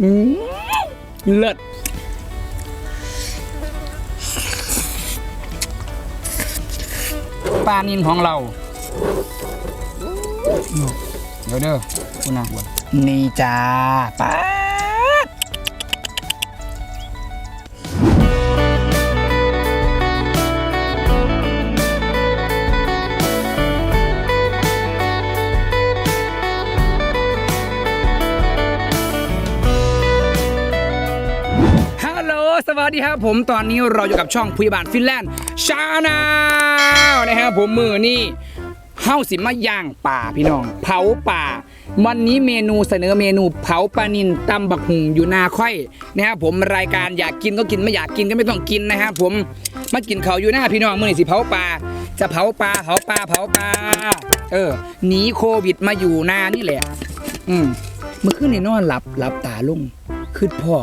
อืมเลิศปลานินของเรา เดี๋ยวเด้อคุณนะนี่จ้าปลา วัสดีครับผมตอนนี้เราอยู่กับช่องพยาบาลฟินแลนด์ชาแนลนะครับผมมือนี่เฮาสิมาย่างป่าพี่น้อง เผาป่า วันนี้เมนูเสนอเมนูเผาปลานินตำบักหุงอยู่นาค่อยนะครับผมรายการอยากกินก็กินไม่อยากกินก็ไม่ต้องกินนะครับผมมากินเขาอยู่หน้าพี่น้องมือนี่สิเผาป่าจะเผาปลาเผาปลาเผาปลาเออหนีโควิดมาอยู่นานี่แหละ อืมเมื่อคืนนี่นอนหลับหลับตาลุงคืดพ่อ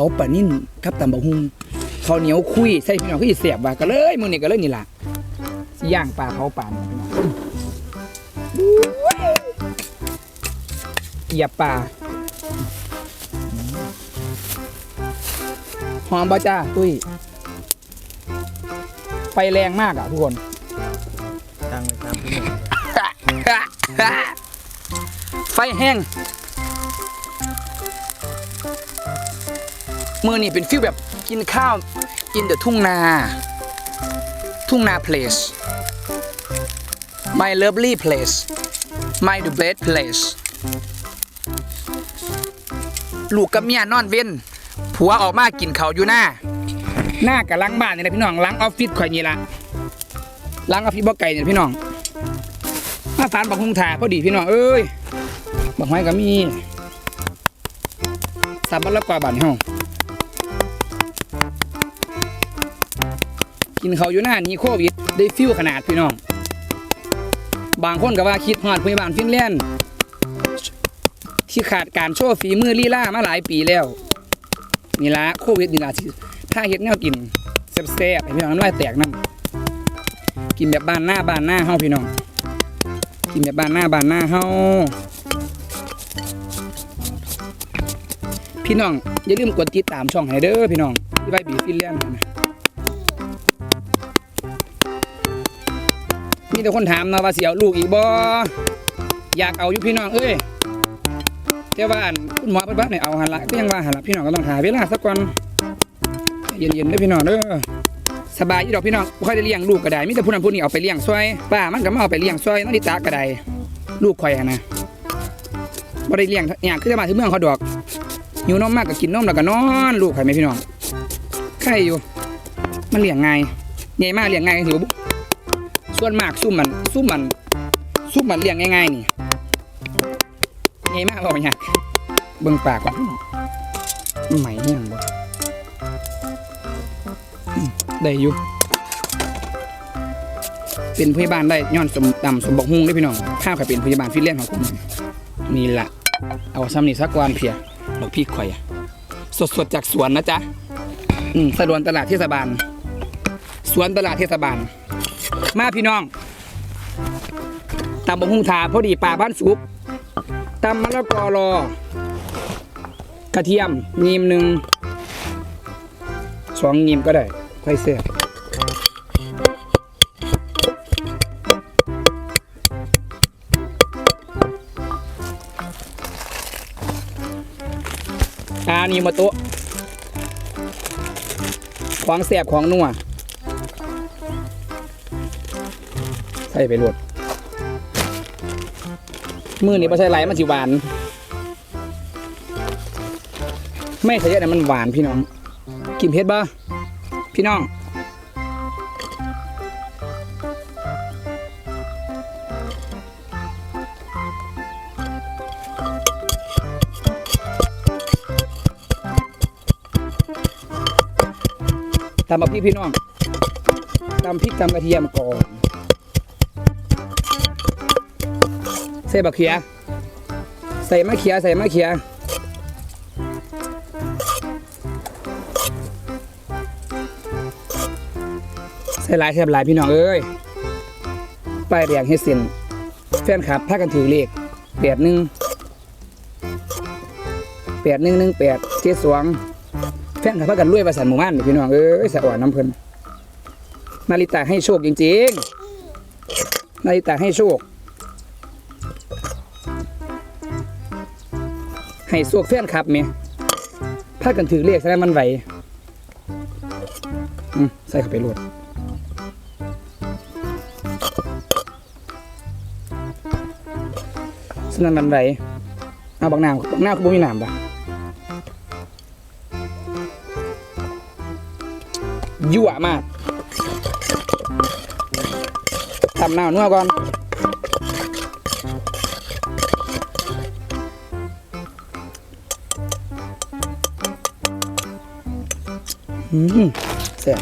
าปลานิ่นกับตำบักหุงข้าวเหนียวคุยใส่พี่น้องก็สิเสียบว่าก็เลยมื้อนี้ก็เลยนี่ล่ะสิย่างปลาเผาปลานี่พี่น้องอุ้ยเหยียบปลาหอมบ่จ้าตุ้ยไฟแรงมากอะทุกคนตั้งไว้ตามที่หนึ่งไฟแห้ง มือนี่เป็นฟิลแบบกินข้าวอินเดอะทุ่งนา ทุ่งนา place my lovely place my the best place ลูกกับเมียนอนเว้นผัวออกมากินเขาอยู่หน้า หน้ากับล้างบ้านนี่แหละพี่น้องล้างออฟฟิศข่อยนี่ละล้างออฟฟิศบ่ไก่เนี่ยพี่น้องมาฟานบักฮุงถาพอดีพี่น้องเอ้ยบักไม้ก็มีสับบัละกว่าบาทนี่เฮ กินเขาอยู่หน้านี้โควิด ได้ฟิวขนาดพี่น้อง บางคนก็ว่าคิดฮอดพยาบาลฟินแลนด์ที่ขาดการโชว์ฝีมือลีลามาหลายปีแล้วนี่ละโควิดนี่ละที่ถ้าเฮ็ดแนวกินแซ่บๆพี่น้องน้ำลายแตกน้ำกินแบบบ้านหน้าบ้านหน้าเฮาพี่น้อง กินแบบบ้านหน้าบ้านหน้าเฮาพี่น้องอย่าลืมกดติดตามช่องให้เด้อพี่น้องที่ใบบีฟินแลนด์นะ มีแต่คนถามนะว่าสิเอาลูกอีกบ่อยากเอาอยู่พี่น้องเอ้ยแต่ว่านคุณหมอเพิ่นว่าให้เอาหันละก็ยังว่าหันละพี่น้องก็ต้องหาเวลาสักก่อนเย็นๆเด้อพี่น้องเด้อสบายอีดอกพี่น้องบ่ค่อยได้เลี้ยงลูกก็ได้มีแต่ผู้นั้นผู้นี้เอาไปเลี้ยงซอยป้ามันก็มาเอาไปเลี้ยงซอยนาฬิตาก็ได้ลูกข่อยอะนะบ่ได้เลี้ยงเนี่ยคือจะมาถึงเมืองเขาดอกหิวนมมากก็กินนมแล้วก็นอนลูกข่อยไหมพี่น้องใครอยู่ มันเลี้ยงไงใหญ่มากเลี้ยงไง่ายถือว่าบุ ส่วนมากซุ่มมันซุ่มมันซุ่มมันเลี้ยงง่ายๆนี่ใหญ่มากเราเนี่ยเบิ่งปากก่อนพี่น้องมันไหมเนี่ยได้อยู่เป็นพยาบาลได้ย้อนสมดำสมบกฮุ่งได้พี่น้องข้าวขอยเป็นพยาบาลฟิลแลนของผมนี่ละเอาซ้ำนี่สักวันเพียดอกพี่ข่อยสดสดๆจากสวนนะจ๊ะสะดวนตลาดเทศบาล สวนตลาดเทศบาล มาพี่น้องตำบกฮุ่งทาพอดีป่าบ้านสุกตำมะละกอรอกระเทียมนีมหนึ่งสองงิมก็ได้ค่อยเสียบอานี่มาโตะของแสบของนัว ส่ไปรวดมือนี่ไม่ใช่ไหลมันสิหวาน ไม่ใช่เยอะนะมันหวานพี่น้อง กินเผ็ดบ่พี่น้องตำมาพี่พี่น้องตำพริกตำกระเทียมก่อน ใส่บักเขีย ใส่มะเขีย ใส่มะเขีย ใส่หลายแทบหลายพี่น้องเอ้ยป้ายแดงเฮ็ดส้นแฟนคลับพากันถือเลขแบบหนึ่งไปดหนึ่งหนึ่งแปดเจ็ดสองแฟนกับพากันรวยประสานหมู่บ้านพี่น้องเอ้ยสะอ่อนน้ำเพลินนาริตาให้โชคจริงๆนาริตาให้โชค ให้สวกแฟนครับเมียพากันถือเลขแสดงมันไหวอืมใส่เข้าไปรวดสนั่นมันไหวเอาบักน้ำบักน้ำคือบ่มีน้ำปะยั่วมากทำน้ำนัวก่อน อืมแซ่บ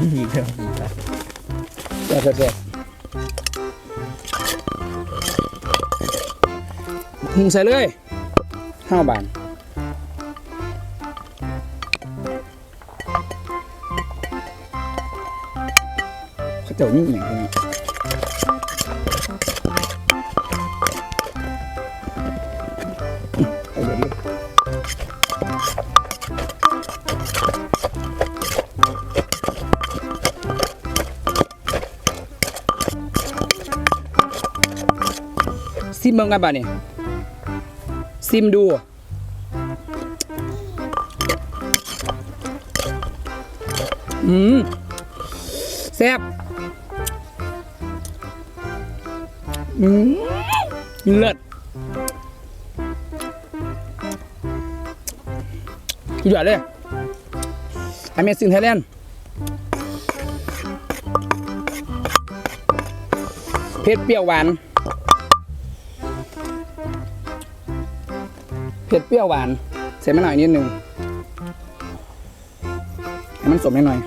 อีกแล้วอีกแล้วแซ่บแซ่บแซ่บหุงใส่เลยห้าบานเขาเจ้านี่อย่างนี้เซิมเบิ่งกันบ้านี่ซิมดูอืมแซ่บอืมเลิศกี่หยอดเลย Amazing Thailand เผ็ดเปรี้ยวหวาน ผ็ดเปรี้ยวหวานใส่มะนาวอีกนิดนึงให้มันสมนิดหน่อย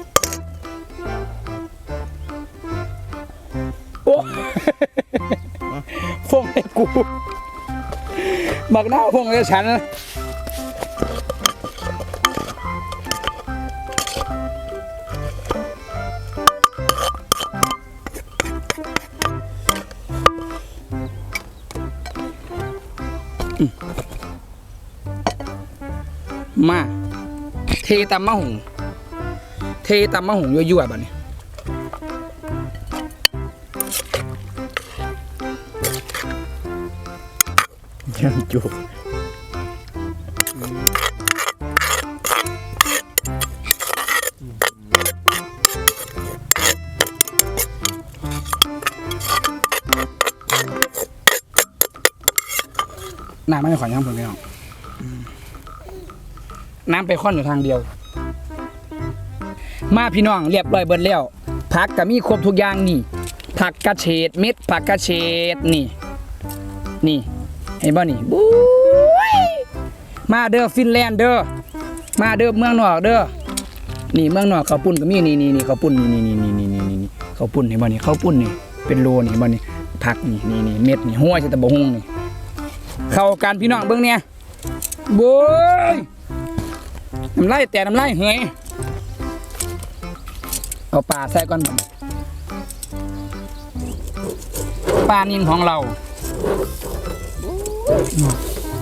โอ้ฟงให้กูบักหน้าฟงให้ฉันนะม มาเทตำมะหุงเทตำมะหุงยั่วๆแบบนี้ยังจุกน้ำไม่ขอย้ำผมพี่น้องอืม น้ำไปค่อนอยู่ทางเดียว มาพี่น้องเรียบร้อยเบิดแล้วผักก็มีครบทุกอย่างนี่ ผักกระเฉดเม็ดผักกระเฉดนี่ นี่เห็นบ่นี่บุ้ยมาเด้อฟินแลนด์เด้อมาเด้อเมืองนอกเด้อนี่เมืองนอกเขาวปุ้นก็มีนี่นี่นี่เขาวปุ้นนี่นี่นี่นี่นี่นี่นี่เขาวปุ้นเห็นบ่นี่เขาวปุ้นนี่เป็นโลนี่เห็นบ่นี่ผักนี่นี่นี่เม็ดนี่หัวจะตะบะฮุงนี่เข้ากันพี่น้องเบิ่งเนี่ยโว้ย น้ำลายแต่น้ำลายเหยเอาปลาใส่ก่อนปลานินของเรา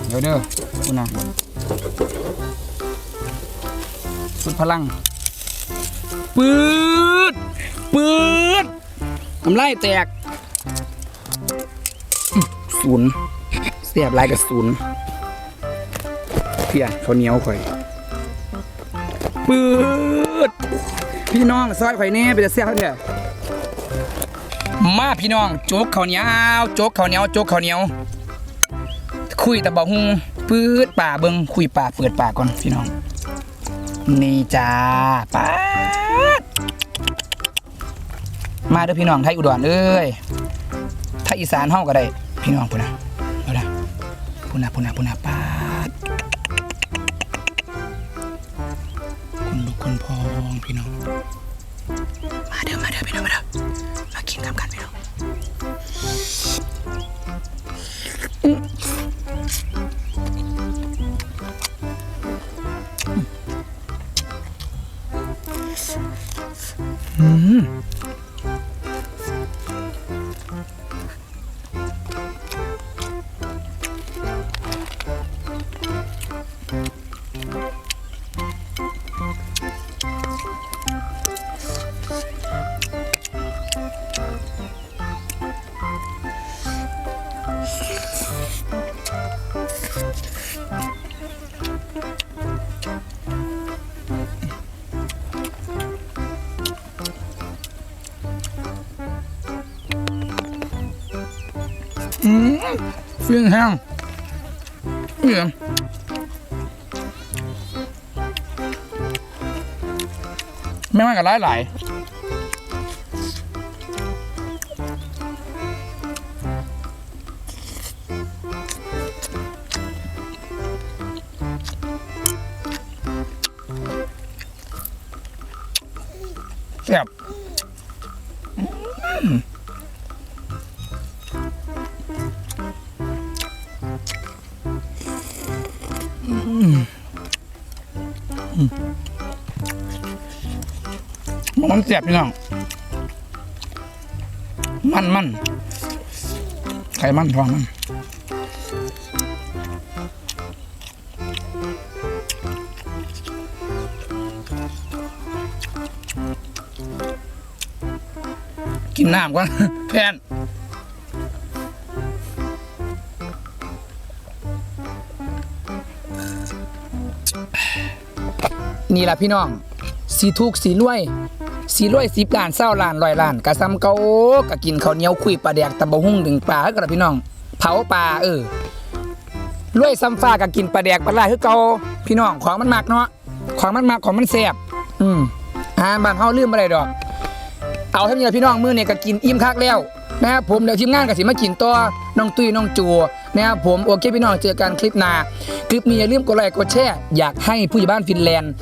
เดี๋ยวเด้อคุณนะสุดพลังปืดปืดน้ำลายแตกศูนย์เสียบลายกระสุนเพียเขาเหนียวข่อย ปืดพี่น้องซอยข่อยแน่ไปจะเสียบเถอะมาพี่น้องโจ๊กข้าวเหนียวโจ๊กข้าวเหนียวโจ๊กข้าวเหนียว คุยแต่บอกฮงปืดป่าเบิงคุยป่าเปิดป่าก่อนพี่น้อง นี่จ้าป้ามาเด้อพี่น้องไทยอุดรเอ้ยไทยอีสานเฮาก็ได้ พี่น้องพุ่นนะเอาละพุ่นนะพุ่นนะพุ่นนะป้า คนพองพี่น้อง มาเด้อมาเด้อพี่น้องมาเด้อมากินทำกันพี่น้องอืม อืมฟินแห้งเนี่ยไม่ว่ากับหลายหลาย มันแซ่บพี่น้อง มันมันไขมันทองมันกินน้ำก่อนแพนนี่แหละพี่น้อง สีทุกสีรวย สีรวยสิบล้านเศร้าล้านร้อยล้านกะซ้ำเกากะกินข้าวเหนียวคุยปลาแดกตะบะหุ่งดึงปลาก็ละพี่น้อง เผาปลาเออรวยซ้ำฟ้ากะกินปลาแดกปลาไหลคือเกาพี่น้องของมันมักเนาะของมันมักของมันแซ่บอืมอาหาบ้านเฮาลืมบ่ได้ดอก เอาให้มีพี่น้องมือเนี่ยก็กินอิ่มคักแล้วนะครับผมเดี๋ยวทีมงานก็สิมากินต่อ น้องตุ้ยน้องจูนะครับผมโอเคพี่น้องเจอกันคลิปหน้าคลิปนี้อย่าลืมกดไลค์กดแชร์อยากให้ผู้ใหญ่บ้านฟินแลนด์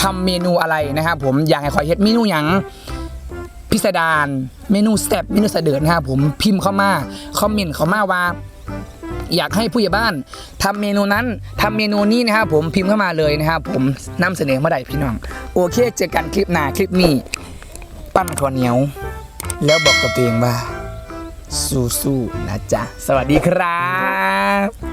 ทำเมนูอะไรนะครับผมอยากให้คอยเฮ็ดเมนูหยังพิสดารเมนูแซ่บเมนูเสด็จนะครับผมพิมพ์เข้ามาคอมเมนต์เข้ามาว่าอยากให้ผู้ใหญ่บ้านทำเมนูนั้นทำเมนูนี้นะครับผมพิมพ์เข้ามาเลยนะครับผมนำเสนอเมื่อใดพี่น้อง โอเคเจอกันคลิปหน้าคลิปนี้ ปั้นข้าวเหนียว แล้วบอกกับตัวเองว่า สู้ๆนะจ๊ะ สวัสดีครับ